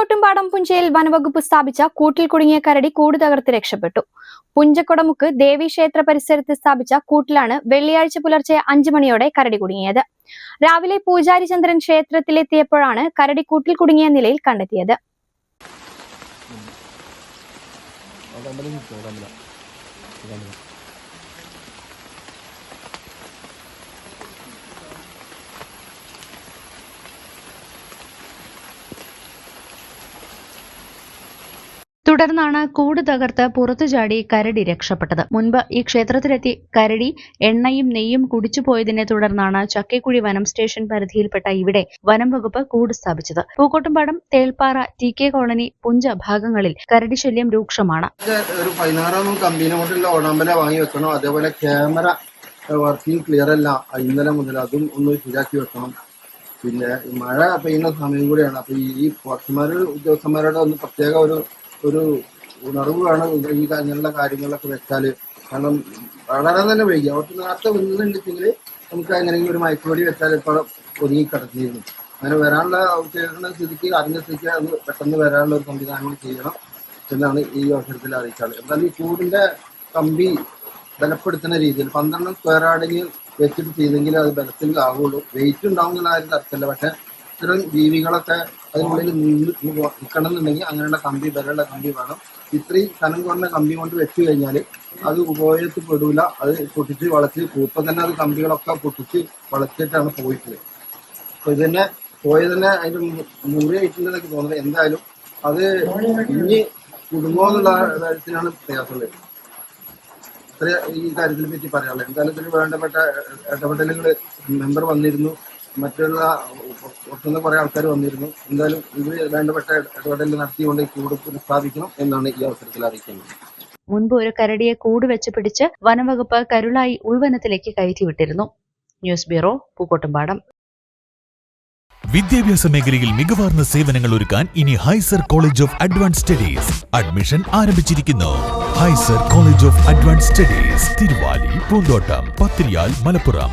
Pookkottumpadam പുഞ്ചയിൽ വനവകുപ്പ് സ്ഥാപിച്ച കൂട്ടിൽ കുടുങ്ങിയ കരടി കൂട് തകർത്ത് രക്ഷപ്പെട്ടു. ദേവി ക്ഷേത്ര പരിസരത്ത് സ്ഥാപിച്ച കൂട്ടിലാണ് വെള്ളിയാഴ്ച പുലർച്ചെ അഞ്ചു മണിയോടെ കരടി കുടുങ്ങിയത്. രാവിലെ പൂജാരി ചന്ദ്രൻ ക്ഷേത്രത്തിലെത്തിയപ്പോഴാണ് കരടി കൂട്ടിൽ കുടുങ്ങിയ നിലയിൽ കണ്ടെത്തിയത്. തുടർന്നാണ് കൂട് തകർത്ത് പുറത്തു ചാടി കരടി രക്ഷപ്പെട്ടത്. മുൻപ് ഈ ക്ഷേത്രത്തിലെത്തി കരടി എണ്ണയും നെയ്യും കുടിച്ചു പോയതിനെ തുടർന്നാണ് ചക്കേക്കുഴി വനം സ്റ്റേഷൻ പരിധിയിൽപ്പെട്ട ഇവിടെ വനം വകുപ്പ് കൂട് സ്ഥാപിച്ചത്. Pookkottumpadam Thelpara T K colony പുഞ്ച ഭാഗങ്ങളിൽ കരടി ശല്യം രൂക്ഷമാണ്. വാങ്ങി വെക്കണം. അതേപോലെ ക്യാമറ വർക്കിംഗ് ക്ലിയർ അല്ല. ഇന്നലെ മുതൽ അതും ഒന്ന് ശരിയാക്കി വെക്കണം. പിന്നെ മഴ പെയ്യുന്ന സമയം കൂടിയാണ്. അപ്പൊ ഈ പോസ്റ്റ്മാർ ഉദ്യോഗസ്ഥന്മാരോട് ഒന്ന് പ്രത്യേക ഒരു ഒരു ഉണർവ് വേണം ഈ അങ്ങനെയുള്ള കാര്യങ്ങളൊക്കെ വെച്ചാൽ. കാരണം വളരെ തന്നെ വൈകി. അവർക്ക് നേരത്തെ വന്നിട്ടുണ്ടെങ്കിൽ നമുക്ക് എങ്ങനെയെങ്കിലും ഒരു മയക്കുമടി വെച്ചാൽ ഇപ്പോൾ ഒതുങ്ങി കിടത്തിയിരുന്നു അങ്ങനെ വരാനുള്ള ചെയ്യുന്ന സ്ഥിതിക്ക് അറിഞ്ഞ സ്ഥിതിക്ക് അത് പെട്ടെന്ന് വരാനുള്ള ഒരു സംവിധാനം ചെയ്യണം എന്നാണ് ഈ അവസരത്തിൽ അറിയിച്ചത്. എന്തായാലും ഈ കൂടിന്റെ കമ്പി ബലപ്പെടുത്തുന്ന രീതിയിൽ പന്ത്രണ്ട് സ്ക്വയർ ആടിന് വെച്ചിട്ട് ചെയ്തെങ്കിൽ അത് ബലത്തിൽ ആവുള്ളൂ വെയിറ്റ് ഉണ്ടാവും എന്നുള്ള കാര്യം തരത്തില്ല പക്ഷെ ഇത്തരം ജീവികളൊക്കെ അതിനുള്ളിൽ നിന്ന് നിൽക്കണം എന്നുണ്ടെങ്കിൽ അങ്ങനെയുള്ള കമ്പി ബലമുള്ള കമ്പി വേണം. ഇത്രയും കനം കുറഞ്ഞ കമ്പി കൊണ്ട് വെച്ച് കഴിഞ്ഞാൽ അത് ഉപയോഗത്തിൽപ്പെടൂല അത് പൊട്ടിച്ച് വളച്ച് ഇപ്പം തന്നെ അത് കമ്പികളൊക്കെ പൊട്ടിച്ച് വളച്ചിട്ടാണ് പോയിട്ടുള്ളത്. അപ്പൊ ഇത് തന്നെ പോയത് തന്നെ അതിന്റെ മുറി ആയിട്ടുണ്ടെന്നൊക്കെ തോന്നുന്നത് എന്തായാലും അത് ഇനി കുടുംബം എന്നുള്ള കാര്യത്തിനാണ് പ്രയാസമുള്ളത്. ഇത്ര ഈ കാര്യത്തിനെ പറ്റി പറയാനുള്ളത്. എന്തായാലും ഇതിന് വേണ്ടപ്പെട്ട ഇടപെടലുകൾ മെമ്പർ വന്നിരുന്നു. മറ്റുള്ള പുറത്തുനിന്ന് കുറെ ആൾക്കാർ വന്നിരുന്നു. എന്തായാലും ഇത് വേണ്ടപ്പെട്ട ഇടപെടൽ നടത്തിക്കൊണ്ട് ഈ കൂട് സ്ഥാപിക്കണം എന്നാണ് ഈ അവസരത്തിൽ അറിയിക്കുന്നത്. മുൻപ് ഒരു കരടിയെ കൂട് വെച്ച് പിടിച്ച് വനംവകുപ്പ് കരുളായി ഉൾവനത്തിലേക്ക് കയറ്റി വിട്ടിരുന്നു. News bureau Pookkottumpadam. വിദ്യാഭ്യാസ മേഖലയിൽ മികവാർന്ന സേവനങ്ങൾ ഒരുക്കാൻ ഇനി ഹൈസർ college of advance studies admission ആരംഭിച്ചിരിക്കുന്നു. ഹൈസർ college of advance studies Thiruvali Poonthottam Pathiriyal Malappuram.